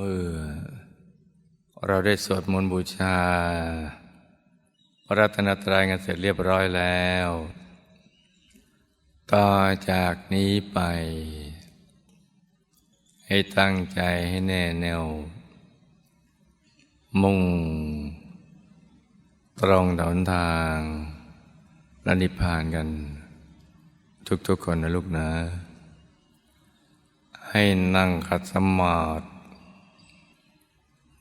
เมื่อ เราได้สวดมนต์บูชา พระรัตนตรัยกันเสร็จเรียบร้อยแล้ว ต่อจากนี้ไป ให้ตั้งใจให้แน่แน่วมุ่ง ตรงต่อหนทางระนิพพานกัน ทุกๆคนนะลูกนะ ให้นั่งขัดสมาธิ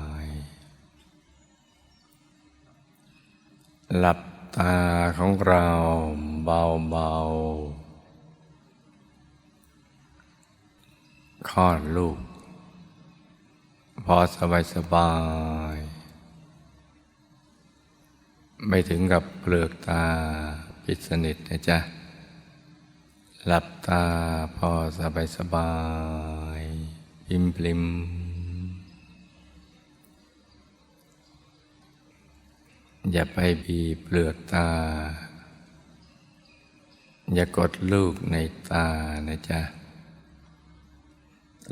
ย หลับตาของเราเบาๆคลอดลูก พอสบายสบาย ไม่ถึงกับเปลือกตาปิดสนิทนะจ๊ะ หลับตาพอสบายสบาย พิมพลิม อย่าไปบีบเปลือกตา อย่ากดลูกในตานะจ๊ะ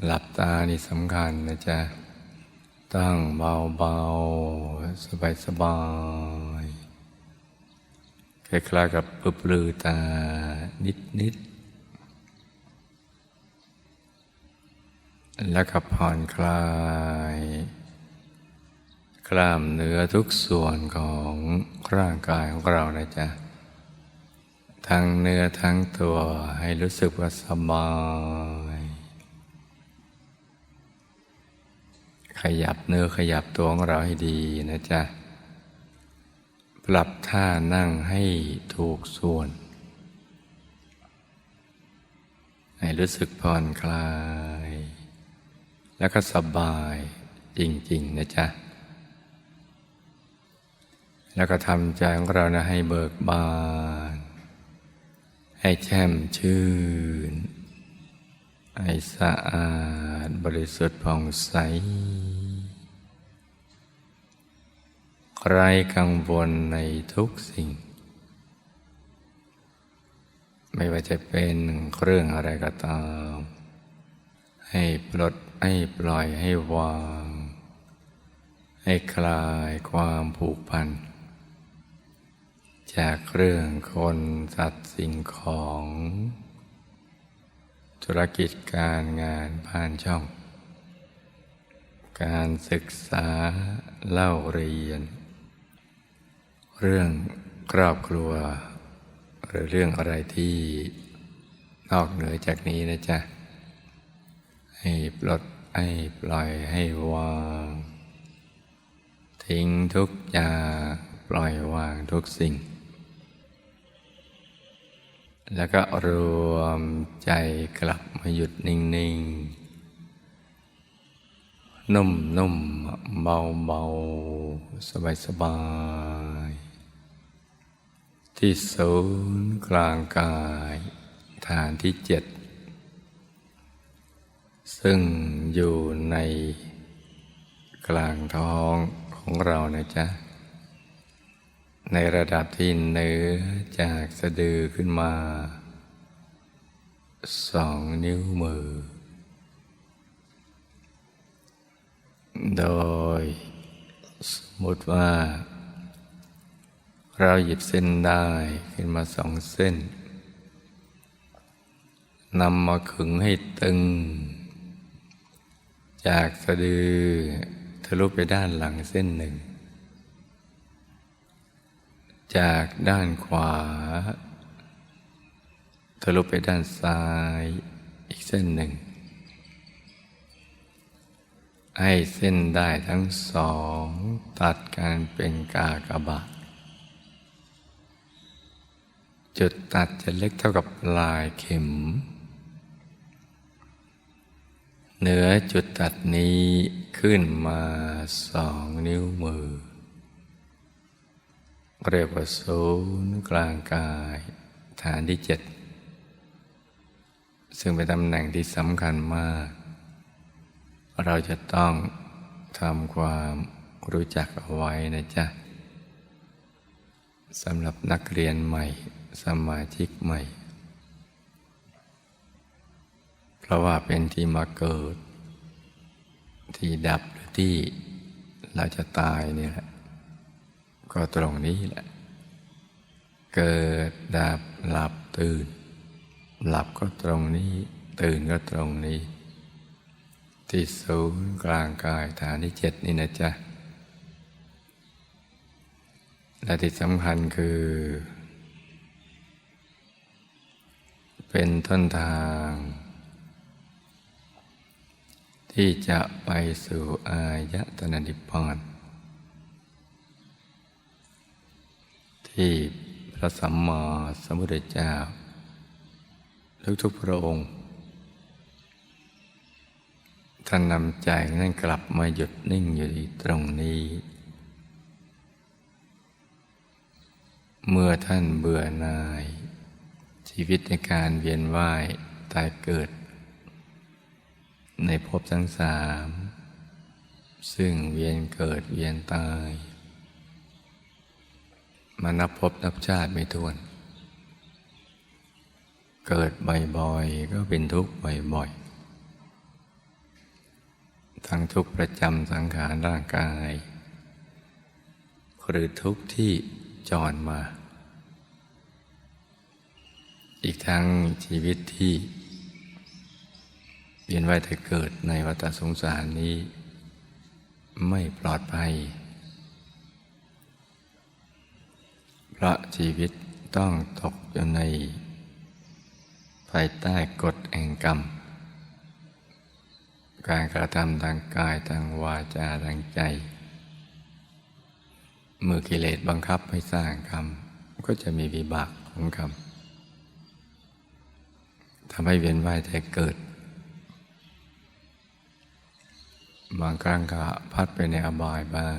หลับตานี่สำคัญนะจ๊ะ ตั้งเบาๆ สบายๆ คล้ายๆกับปลือปลือตานิดๆ แล้วก็ผ่อนคลาย กล้ามเนื้อทุกส่วนของร่างกายของเรานะจ๊ะ ทั้งเนื้อทั้งตัวให้รู้สึกว่าสบาย ขยับเนื้อขยับตัวของเราให้ดีนะจ๊ะ ปรับท่านั่งให้ถูกส่วน ให้รู้สึกผ่อนคลาย แล้วก็สบายจริง ๆ นะจ๊ะ แล้วก็ทำใจของเรานะให้เบิกบาน ให้แช่มชื่น ให้สะอาดบริสุทธิ์ผ่องใสไร้กังวลในทุกสิ่ง ไม่ว่าจะเป็นเรื่องอะไรก็ตาม ให้ปลดให้ปล่อยให้วาง ให้คลายความผูกพัน จากเรื่องคนสัตว์สิ่งของ ธุรกิจการงานผ่านช่อง การศึกษาเล่าเรียน เรื่องครอบครัว หรือเรื่องอะไรที่นอกเหนือจากนี้นะจ๊ะ ให้ปลดให้ปล่อยให้วาง ทิ้งทุกอย่างปล่อยวางทุกสิ่ง แล้วก็รวมใจกลับมาหยุดนิ่ง ๆ นุ่ม ๆ เบา ๆ สบาย ๆ ที่ศูนย์กลางกาย ฐานที่เจ็ด ซึ่งอยู่ในกลางท้องของเรานะจ๊ะ ในระดับที่เหนือจากสะดือขึ้นมาสองนิ้วมือ โดยสมมติว่า เราหยิบเส้นได้ขึ้นมาสองเส้นนำมาขึงให้ตึง จากสะดือทะลุไปด้านหลังเส้นหนึ่ง จากด้านขวาทะลุไปด้านซ้ายอีกเส้นหนึ่ง ให้เส้นได้ทั้งสอง ตัดกันเป็นกากบาทจุดตัดจะเล็กเท่ากับปลายเข็ม เหนือจุดตัดนี้ขึ้นมาสองนิ้วมือ เรียกว่าศูนย์กลางกายฐานที่เจ็ดซึ่งเป็นตำแหน่งที่สำคัญมาก เราจะต้องทำความรู้จักเอาไว้นะจ๊ะสำหรับนักเรียนใหม่ สมาชิกใหม่ เพราะว่าเป็นที่มาเกิด ที่ดับหรือที่เราจะตายเนี่ยแหละ ก็ตรงนี้แหละ เกิดดับหลับตื่น หลับก็ตรงนี้ ตื่นก็ตรงนี้ ที่ศูนย์กลางกายฐานที่เจ็ดนี่นะจ๊ะ และที่สำคัญคือ เป็นต้นทาง ที่จะไปสู่อายตนะนิพพาน ที่พระสัมมาสัมพุทธเจ้าทุกๆพระองค์ท่านนำใจนั้นกลับมาหยุดนิ่งอยู่ที่ตรงนี้ เมื่อท่านเบื่อหน่าย ชีวิตในการเวียนว่ายตายเกิด ในภพทั้งสาม ซึ่งเวียนเกิดเวียนตาย มานับพบนับชาติไม่ถ้วน เกิดบ่อยๆก็เป็นทุกข์บ่อยๆ ทั้งทุกข์ประจำสังขารร่างกาย หรือทุกข์ที่จรมา อีกทั้งชีวิตที่เวียนว่ายแต่เกิดในวัฏสงสารนี้ ไม่ปลอดภัย เพราะชีวิตต้องตกอยู่ใน ภายใต้กฎแห่งกรรม การกระทำทางกายทางวาจาทางใจ เมื่อกิเลสบังคับให้สร้างกรรม ก็จะมีวิบากของกรรมทำให้เวียนว่ายแต่เกิด บางครั้งก็พัดไปในอบายบ้าง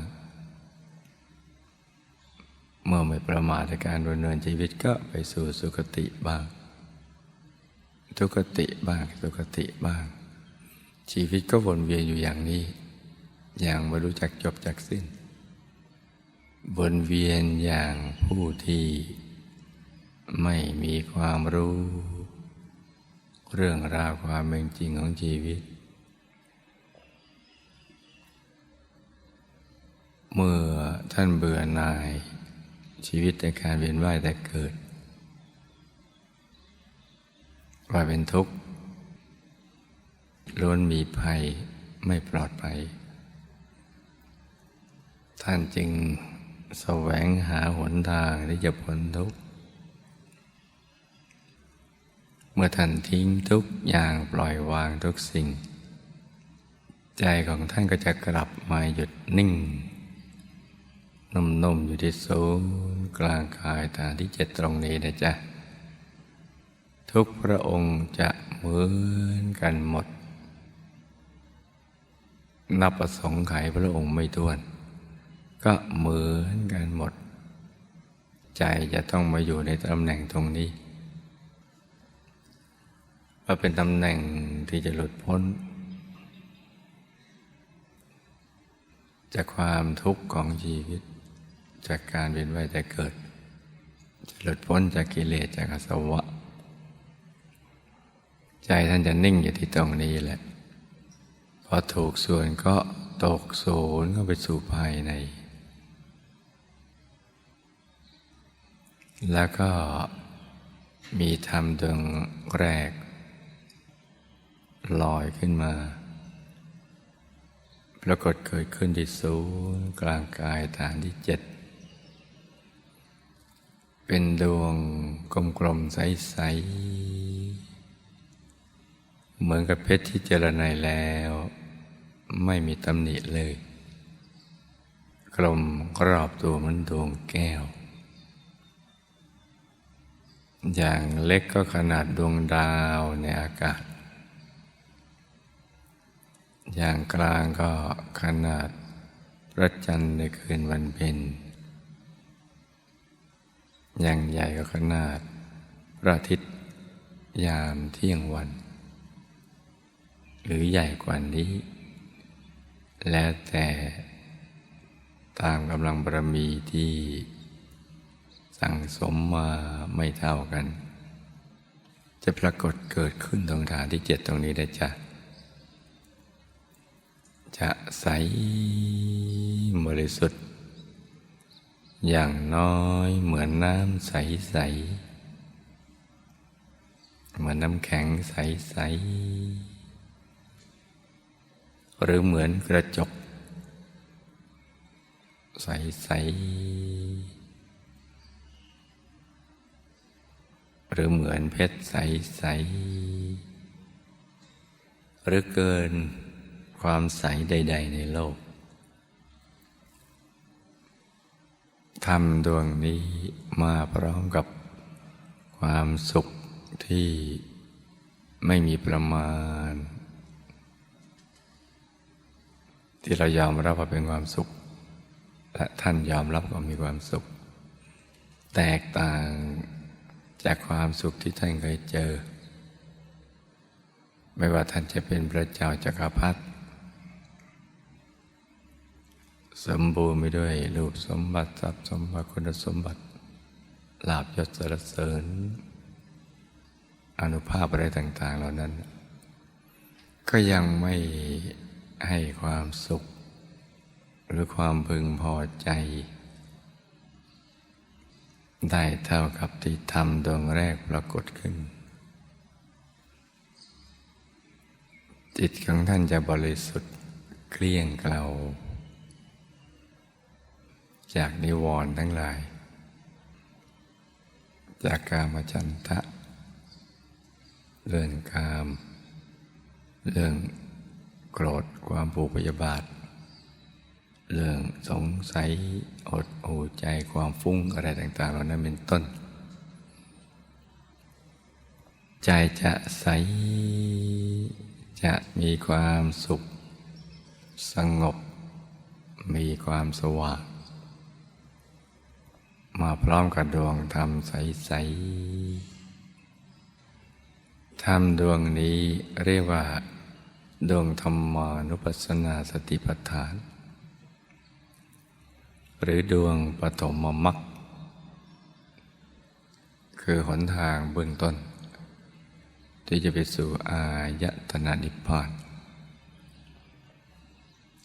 เมื่อไม่ประมาทในการดำเนินชีวิตก็ไปสู่สุคติบ้าง ทุกติบ้างสุคติบ้าง ชีวิตก็วนเวียนอยู่อย่างนี้ อย่างไม่รู้จักจบจักสิ้นวนเวียนอย่างผู้ที่ ไม่มีความรู้ เรื่องราวความเป็นจริงของชีวิต เมื่อท่านเบื่อหน่าย ชีวิตในการเวียนว่ายแต่เกิด ว่าเป็นทุกข์ล้วนมีภัยไม่ปลอดภัย ท่านจึงแสวงหาหนทางที่จะพ้นทุกข์ เมื่อท่านทิ้งทุกอย่างปล่อยวางทุกสิ่ง ใจของท่านก็จะกลับมาหยุดนิ่ง นุ่มๆอยู่ที่ศูนย์กลางกายฐานที่เจ็ดตรงนี้นะจ๊ะ ทุกพระองค์จะเหมือนกันหมด นับประสงค์ไขพระองค์ไม่ท้วน ก็เหมือนกันหมด ใจจะต้องมาอยู่ในตำแหน่งตรงนี้ว่าเป็นตำแหน่งที่จะหลุดพ้นจากความทุกข์ของชีวิต จากการเวียนว่ายแต่เกิด จะหลุดพ้นจากกิเลสจากอสวะ ใจท่านจะนิ่งอยู่ที่ตรงนี้แหละ พอถูกส่วนก็ตกศูนย์ก็ไปสู่ภายใน แล้วก็มีธรรมดวงแรก ลอยขึ้นมา ปรากฏเกิดขึ้นที่ศูนย์กลางกายฐานที่เจ็ด เป็นดวงกลมๆใสๆ เหมือนกับเพชรที่เจรไนแล้ว ไม่มีตำหนิเลย กลมกรอบตัวเหมันดวงแก้ว อย่างเล็กก็ขนาดดวงดาวในอากาศ อย่างกลางก็ขนาดพระจันทร์ในคืนวันเพ็ญ ย่างใหญ่ก็ขนาดพระอาทิตย์ยามเที่ยงวัน หรือใหญ่กว่านี้ แล้วแต่ตามกำลังบารมีที่สั่งสมมาไม่เท่ากัน จะปรากฏเกิดขึ้นตรงฐานที่เจ็ดตรงนี้ได้จ้ะจะใสบริสุทธิ์ อย่างน้อยเหมือนน้ำใส ๆ เหมือนน้ำแข็งใส ๆ หรือเหมือนกระจก ใส ๆ หรือเหมือนเพชรใส ๆ หรือเกินความใสใด ๆ ในโลก ธรรมดวงนี้มาพร้อมกับความสุขที่ไม่มีประมาณ ที่เรายอมรับว่าเป็นความสุข และท่านยอมรับว่ามีความสุข แตกต่างจากความสุขที่ท่านเคยเจอ ไม่ว่าท่านจะเป็นพระเจ้าจักรพรรดิ สมบูรณ์ไปด้วยรูปสมบัติทรัพย์สมบัติคุณสมบัติลาบยศสรรเสริญ อนุภาพอะไรต่าง ๆ เหล่านั้น ก็ยังไม่ให้ความสุข หรือความพึงพอใจ ได้เท่ากับที่ทำดวงแรกปรากฏขึ้น จิตของท่านจะบริสุทธิ์เกลี้ยงเกลา จากนิวรณ์ทั้งหลาย จากกามจันทะ เรื่องกาม เรื่องโกรธความผูกพยาบาท เรื่องสงสัยอดหูใจความฟุ้งอะไรต่างๆเหล่านั้นเป็นต้น ใจจะใส จะมีความสุข สงบ มีความสว่าง มาพร้อมกับดวงธรรมใสๆธรรมดวงนี้เรียกว่า ดวงธรรมานุปัสสนาสติปัฏฐาน หรือดวงปฐมมรรคคือหนทางเบื้องต้น ที่จะไปสู่อายตนะนิพพาน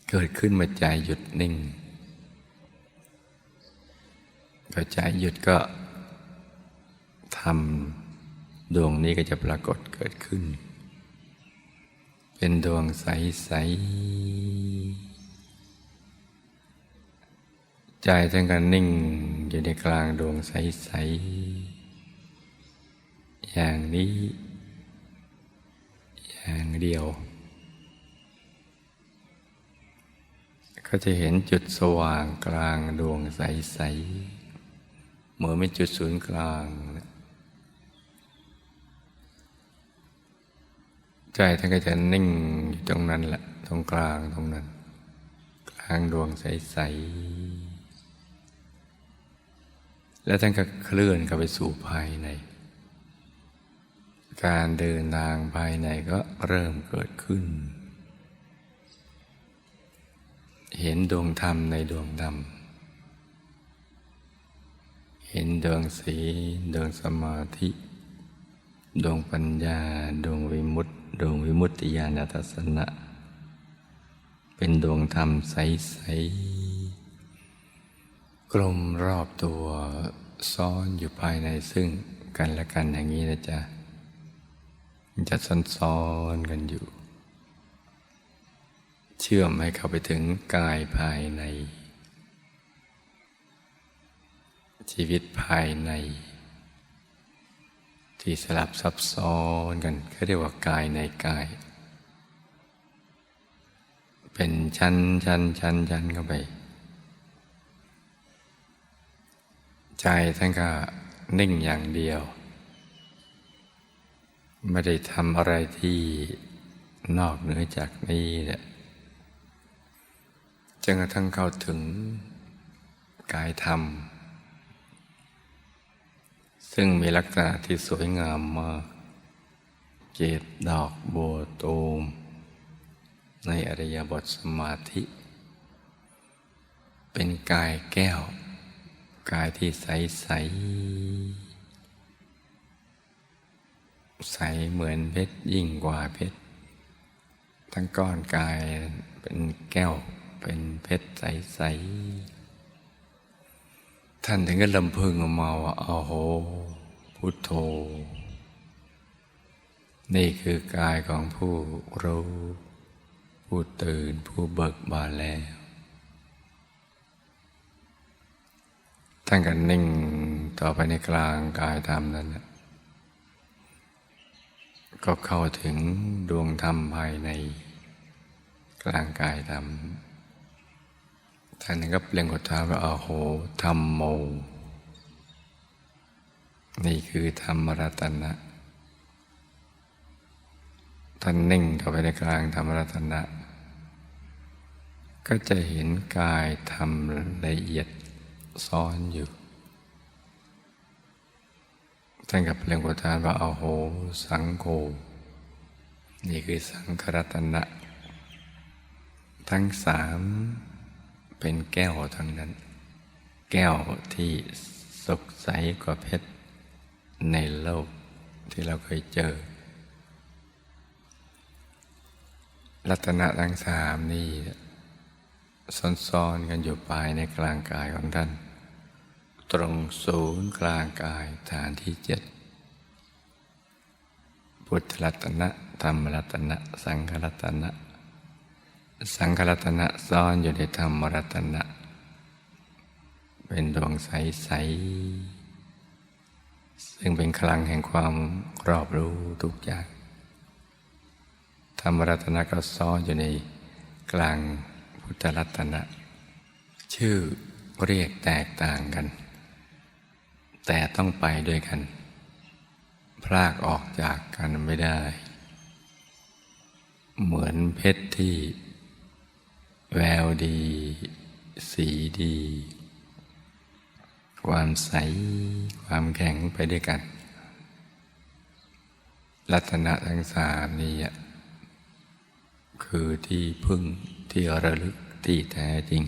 เกิดขึ้นเมื่อใจหยุดนิ่ง พอใจหยุดก็ทำดวงนี้ก็จะปรากฏเกิดขึ้น เป็นดวงใส ๆ ใจท่านก็นิ่งอยู่ในกลางดวงใส ๆ อย่างนี้ อย่างเดียว ก็จะเห็นจุดสว่างกลางดวงใส ๆ เหมือนเป็นจุดศูนย์กลางใจท่านก็จะนิ่งอยู่ตรงนั้นแหละตรงกลางตรงนั้น กลางดวงใสๆแล้วท่านก็เคลื่อนเข้าไปสู่ภายใน การเดินทางภายในก็เริ่มเกิดขึ้น เห็นดวงธรรมในดวงดำ ห็นดวงสีดวงสมาธิ ดวงปัญญา ดวงวิมุตติ ดวงวิมุตติญาณทัศนะ เป็นดวงธรรมใส ๆ กลมรอบตัวซ้อนอยู่ภายในซึ่งกันและกันอย่างนี้นะจ๊ะมันจะซ้อนๆกันอยู่ เชื่อมให้เข้าไปถึงกายภายใน ชีวิตภายใน ที่สลับซับซ้อนกันเขาเรียกว่ากายในกาย เป็นชั้นชั้นชั้นชั้นเข้าไป ใจท่านก็นิ่งอย่างเดียว ไม่ได้ทำอะไรที่นอกเหนือจากนี้แหละจนกระทั่งเข้าถึงกายธรรม ซึ่งมีลักษณะที่สวยงามมากเกตดอกโบวตูม ในอริยบทสมาธิ เป็นกายแก้ว กายที่ใสใสใสเหมือนเพชรยิ่งกว่าเพชร ทั้งก้อนกายเป็นแก้วเป็นเพชรใสๆ ท่านถึงก็ลำพึงออกมาว่าโอ้โห พุทโธ นี่คือกายของผู้รู้ ผู้ตื่นผู้เบิกบานแล้ว ท่านก็นนิ่งต่อไปในกลางกายธรรมนั้นน่ะก็เข้าถึงดวงธรรมภายในกลางกายธรรม ท่านก็เปล่งกฏท้าว่าโอ้โหธรรมโม นี่คือธรรมรัตนะ ท่านนิ่งเข้าไปในกลางธรรมรัตนะ ก็จะเห็นกายธรรมละเอียดซ้อนอยู่ ท่านกับเปล่งกฏท้าว่าโอ้โห สังโฆ นี่คือสังขรัตนะ ทั้งสาม เป็นแก้วทั้งนั้น แก้วที่สกใสกว่าเพชร ในโลกที่เราเคยเจอรัตนะทั้งสามนี่ซ้อนๆกันอยู่ภายในกลางกายของท่าน ตรงศูนย์กลางกายฐานที่เจ็ดพุทธรัตนะธรรมรัตนะ สังฆรัตนะ สังฆรัตนะซ่อนอยู่ในธรรมรัตนะ เป็นดวงใส ๆ ซึ่งเป็นคลังแห่งความรอบรู้ทุกอย่าง ธรรมรัตนะก็ซ่อนอยู่ในกลางพุทธรัตนะ ชื่อเรียกแตกต่างกัน แต่ต้องไปด้วยกัน พรากออกจากกันไม่ได้ เหมือนเพชรที่ แววดี สีดี ความใส ความแข็งไปด้วยกัน ลัตนะทั้งสามนี้คือที่พึ่งที่ระลึกที่แท้จริง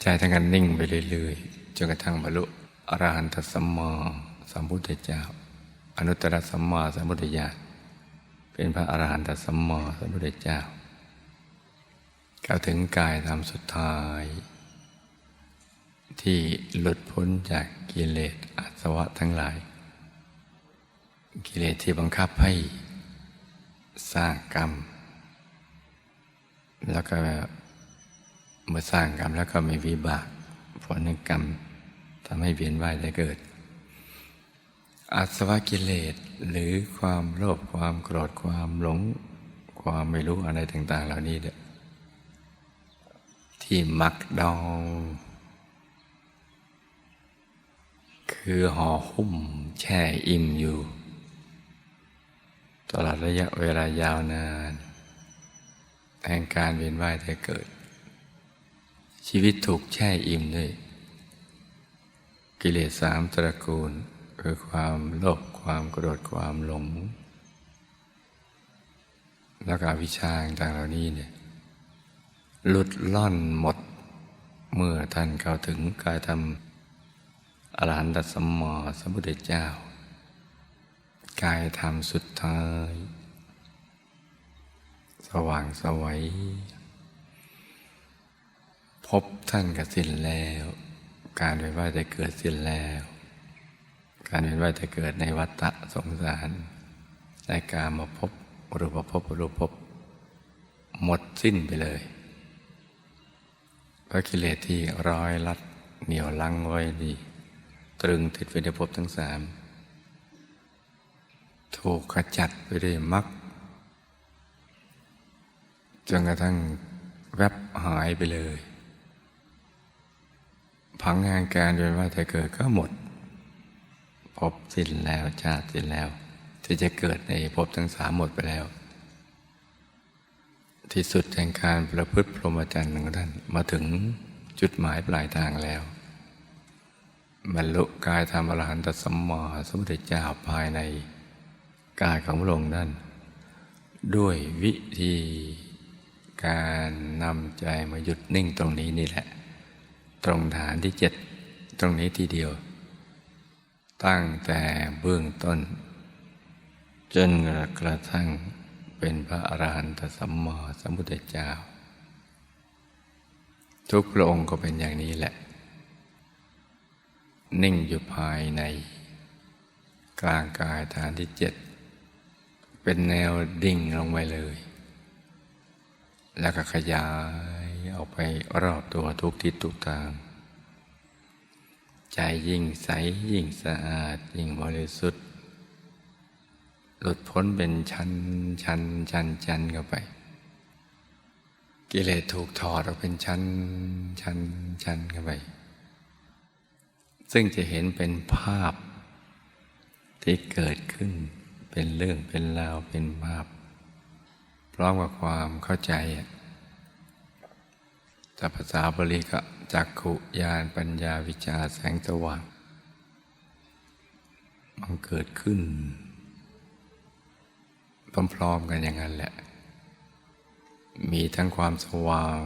ใจทั้งกันนิ่งไปเรื่อยๆจนกระทั่งบรรลุอรหันตสัมมาสัมพุทธเจ้า อนุตตรสัมมาสัมพุทธญาณ เป็นพระอรหันตสัมมาสัมพุทธเจ้าเข้าถึงกายธรรมสุดท้าย ที่หลุดพ้นจากกิเลสอาสวะทั้งหลาย กิเลสที่บังคับให้สร้างกรรม แล้วก็เมื่อสร้างกรรมแล้วก็มีวิบากผลในกรรมทำให้เวียนว่ายได้เกิดอาสวะกิเลส หรือความโลภความโกรธความหลง ความไม่รู้อะไรต่าง ๆ เหล่านี้เด้อที่มักดอง คือห่อหุ้มแช่อิ่มอยู่ ตลอดระยะเวลายาวนานแห่งการเวียนว่ายแต่เกิด ชีวิตถูกแช่อิ่มด้วย กิเลสสามตระกูลคือความโลภ ความโกรธความหลง แล้วก็อวิชชาต่างเหล่านี้เนี่ยหลุดล่อนหมด เมื่อท่านเข้าถึงกายธรรมอรหันตสมมาสัมพุทธเจ้า กายธรรมสุดท้าย สว่างสวัยพบท่านกับสิ้นแล้ว การเวียว่ายแต่เกิดสิ้นแล้ว การเวียนว่ายแต่เกิดในวัฏฏะสงสารในการมาพบรูปภพรูปภพหมดสิ้นไปเลยพระกิเลสที่ร้อยลัดเหนียวลังไว้ดี ตรึงติดไว้ในภพทั้งสามถูกขจัดไปด้วยมรรคจนกระทั่งแวบหายไปเลย ผังงานการเวียนว่ายแต่เกิดก็หมด พบสิ้นแล้วชาติสิ้นแล้ว ที่จะเกิดในภพทั้งสามหมดไปแล้ว ที่สุดแห่งการประพฤติพรหมจรรย์ของท่านมาถึงจุดหมายปลายทางแล้ว บรรลุกายธรรมอรหันตสัมมาสัมพุทธเจ้าภายในกายของพระองค์นั้นด้วยวิธีการนำใจมาหยุดนิ่งตรงนี้นี่แหละ ตรงฐานที่เจ็ดตรงนี้ทีเดียว ตั้งแต่เบื้องต้น จนกระทั่งเป็นพระอรหันตสัมมาสัมพุทธเจ้า ทุกพระองค์ก็เป็นอย่างนี้แหละ นิ่งอยู่ภายใน กลางกายฐานที่เจ็ด เป็นแนวดิ่งลงไปเลย แล้วก็ขยายออกไปรอบตัวทุกทิศทุกทาง ใจยิ่งใสยิ่งสะอาด ยิ่งบริสุทธิ์ หลุดพ้นเป็นชั้นชั้นชั้นชั้นเข้าไป กิเลสถูกถอดออกเป็นชั้นชั้นชั้นเข้าไป ซึ่งจะเห็นเป็นภาพที่เกิดขึ้นเป็นเรื่องเป็นราวเป็นภาพพร้อมกับความเข้าใจอะแต่ภาษาบาลีก็ จักขุญาณปัญญาวิชาแสงสว่างมันเกิดขึ้น พร้อมๆกันอย่างนั้นแหละ มีทั้งความสว่าง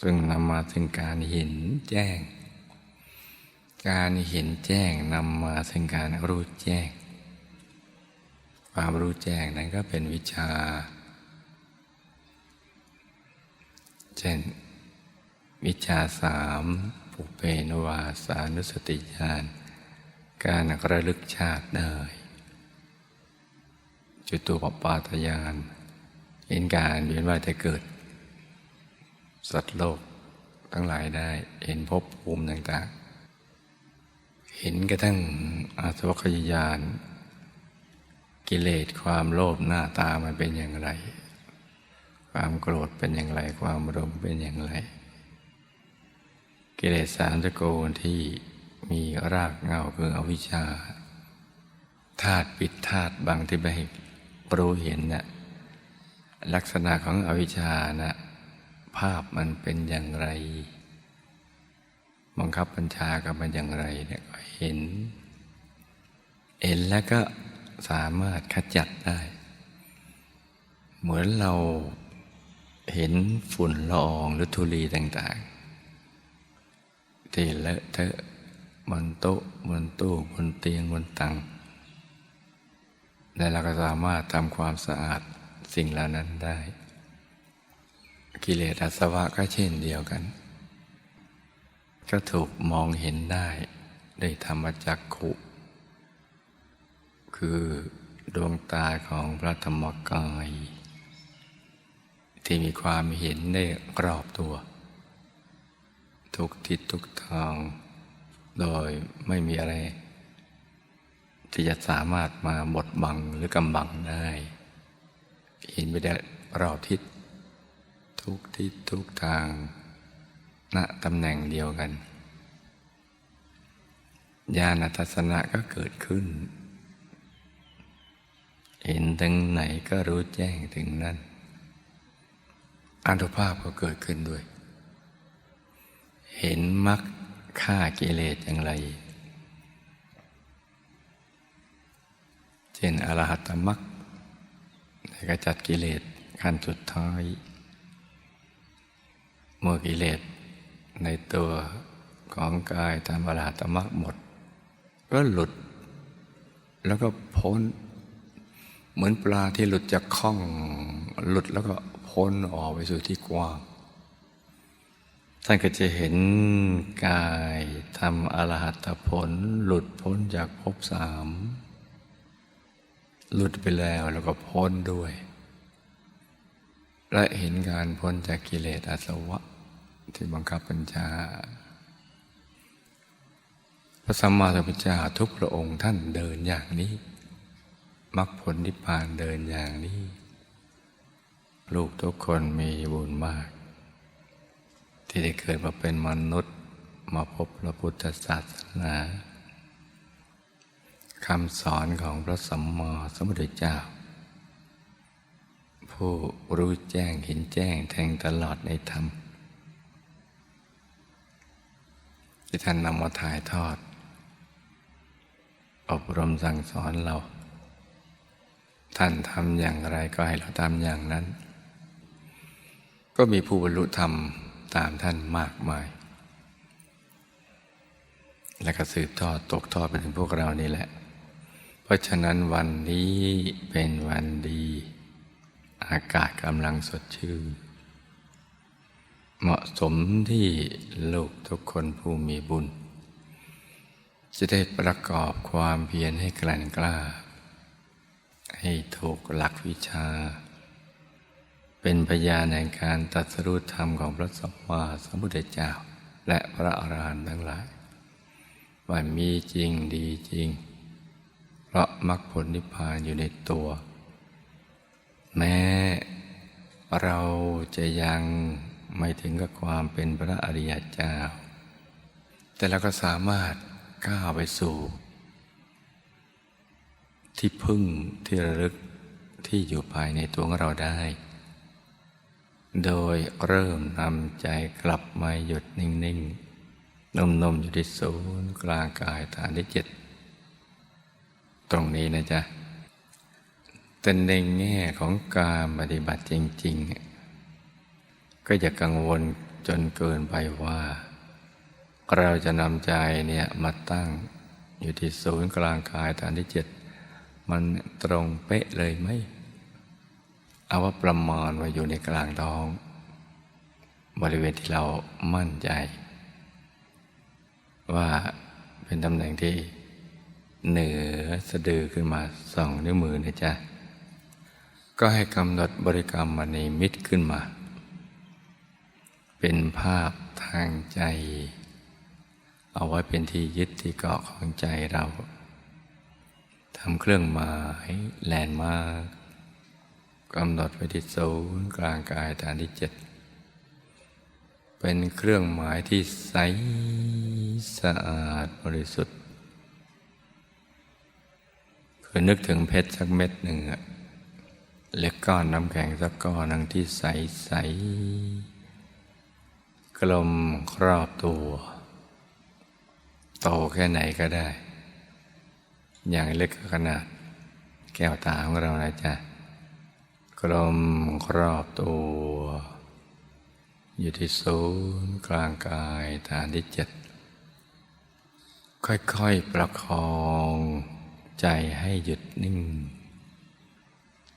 ซึ่งนำมาถึงการเห็นแจ้ง การเห็นแจ้งนำมาถึงการรู้แจ้ง ความรู้แจ้งนั้นก็เป็นวิชา เช่น วิชาสามปุเพนวาสานุสติญาณการระลึกชาติได้จุตูปปาทยานเห็นการเวียนว่ายแต่เกิด สัตว์โลกทั้งหลายได้เห็นภพภูมิต่างๆ เห็นกระทั่งอาสวัคยายานกิเลสความโลภหน้าตามันเป็นอย่างไร ความโกรธเป็นอย่างไร ความรมเป็นอย่างไร กิเลสสามตะโกนที่มีรากเงาคืออวิชชาธาตุปิดธาตุบางที่ไม่รู้เห็นนะ่ะลักษณะของอวิชชานะภาพมันเป็นอย่างไรบังคับบัญชากับมันอย่างไรเนี่ยก็เห็น เห็นแล้วก็สามารถขจัดได้ เหมือนเราเห็นฝุ่นละอองหรือธุลีต่างๆ ที่เลอะเทอะบนโต๊ะบนตู้บนเตียงบนตังและเราก็สามารถทำความสะอาดสิ่งเหล่านั้นได้ กิเลสอาสวะก็เช่นเดียวกัน ก็ถูกมองเห็นได้ได้ธรรมจักขุ คือดวงตาของพระธรรมกาย ที่มีความเห็นได้รอบตัว ทุกทิศทุกทาง โดยไม่มีอะไร ที่จะสามารถมาบดบังหรือกำบังได้ เห็นไปได้รอบทิศ ทุกทิศทุกทางณตำแหน่งเดียวกัน ญาณทัศนะก็เกิดขึ้น เห็นถึงไหนก็รู้แจ้งถึงนั้นอันุภาพก็เกิดขึ้นด้วย เห็นมรรคฆ่ากิเลสอย่างไร เช่นอรหัตมรรคในกระจัดกิเลสขั้นสุดท้ายเมื่อกิเลสในตัวของกายตามอรหัตมรรคหมด ก็หลุด แล้วก็พ้น เหมือนปลาที่หลุดจากข้องหลุดแล้วก็พ้นออกไปสู่ที่กว้าง ท่านก็จะเห็นกายทำอรหัตผล หลุดพ้นจากภพสาม หลุดไปแล้วแล้วก็พ้นด้วย และเห็นการพ้นจากกิเลสอาสวะ ที่บังคับบัญชา พระสัมมาสัมพุทธเจ้าทุกพระองค์ท่านเดินอย่างนี้มรรคผลนิพพานเดินอย่างนี้ ลูกทุกคนมีบุญมาก ที่ได้เกิดมาเป็นมนุษย์มาพบพระพุทธศาสนาคำสอนของพระสัมมาสัมพุทธเจ้า ผู้รู้แจ้งเห็นแจ้งแทงตลอดในธรรม ที่ท่านนำมาถ่ายทอด อบรมสั่งสอนเรา ท่านทำอย่างไรก็ให้เราทำอย่างนั้น ก็มีผู้บรรลุธรรม ตามท่านมากมาย และก็สืบทอดตกทอดไปถึงพวกเรานี่แหละ เพราะฉะนั้นวันนี้เป็นวันดี อากาศกำลังสดชื่น เหมาะสมที่ลูกทุกคนผู้มีบุญ จะได้ประกอบความเพียรให้กลั่นกล้า ให้ถูกหลักวิชา เป็นพยานในการตัดสรุปธรรมของพระสัมมาสัมพุทธเจ้า และพระอรหันต์ทั้งหลายว่ามีจริงดีจริง เพราะมรรคผลนิพพานอยู่ในตัว แม้เราจะยังไม่ถึงกับความเป็นพระอริยเจ้า แต่เราก็สามารถก้าวไปสู่ ที่พึ่งที่ระลึกที่อยู่ภายในตัวของเราได้ โดยเริ่มนำใจกลับมาหยุดนิ่งๆนุ่มๆอยู่ที่ศูนย์กลางกายฐานที่เจ็ดตรงนี้นะจ๊ะแต่ในแง่ของการปฏิบัติจริง ๆ ก็อย่ากังวลจนเกินไปว่า เราจะนำใจเนี่ยมาตั้งอยู่ที่ศูนย์กลางกายฐานที่เจ็ดมันตรงเป๊ะเลยไหม เอาว่าประมาณว่าอยู่ในกลางท้อง บริเวณที่เรามั่นใจ ว่าเป็นตำแหน่งที่เหนือสะดือขึ้นมาสองนิ้วมือนะจ๊ะ ก็ให้กำหนดบริกรรมมณีมิตรขึ้นมา เป็นภาพทางใจ เอาไว้เป็นที่ยึดที่เกาะของใจเราทำเครื่องหมายแลนด์มาร์ กำหนดไว้ที่ศูนย์กลางกายฐานที่เจ็ดเป็นเครื่องหมายที่ใสสะอาดบริสุทธิ์คือนึกถึงเพชรสักเม็ดหนึ่งอะเล็กก้อนน้ำแข็งสักก้อนหนึ่งที่ใสใสกลมครอบตัว โตแค่ไหนก็ได้ อย่างเล็กขนาด แก้วตาของเรานะจ๊ะ กลมครอบตัว อยู่ที่ศูนย์กลางกายฐานที่เจ็ดค่อยๆประคองใจให้หยุดนิ่ง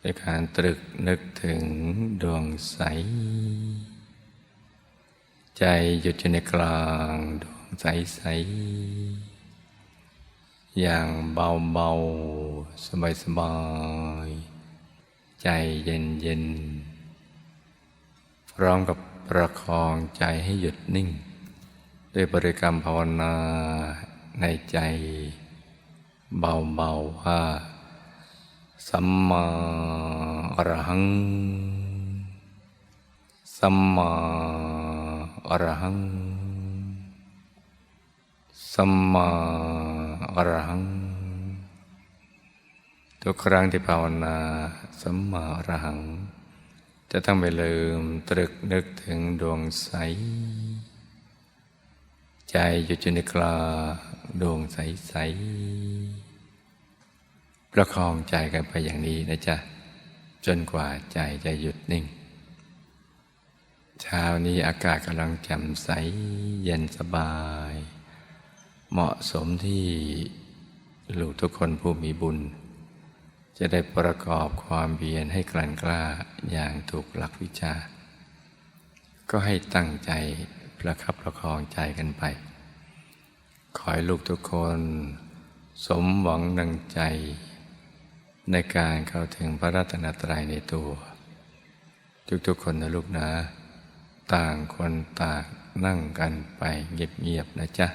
ด้วยการตรึกนึกถึงดวงใส ใจหยุดอยู่ในกลางดวงใสใส อย่างเบาเบาสบายสบาย ใจเย็นเย็นพร้อมกับประคองใจให้หยุดนิ่ง ด้วยบริกรรมภาวนาในใจ เบาๆว่า สัมมาอรหัง สัมมาอรหัง สัมมาอรหัง ทุกครั้งที่ภาวนาสัมมาอรหัง จะต้องไปลืมตรึกนึกถึงดวงใส ใจอยู่จุในกลาดวงใสๆประคองใจกันไปอย่างนี้นะจ๊ะ จนกว่าใจจะหยุดนิ่ง เช้านี้อากาศกำลังแจ่มใสเย็นสบาย เหมาะสมที่ลูกทุกคนผู้มีบุญ จะได้ประกอบความเพียรให้กลั่นกล้าอย่างถูกหลักวิชา ก็ให้ตั้งใจประคับประคองใจกันไป ขอให้ลูกทุกคน สมหวังดังใจ ในการเข้าถึงพระรัตนตรัยในตัว ทุกๆคนนะลูกนะ ต่างคนต่างนั่งกันไปเงียบๆนะจ๊ะ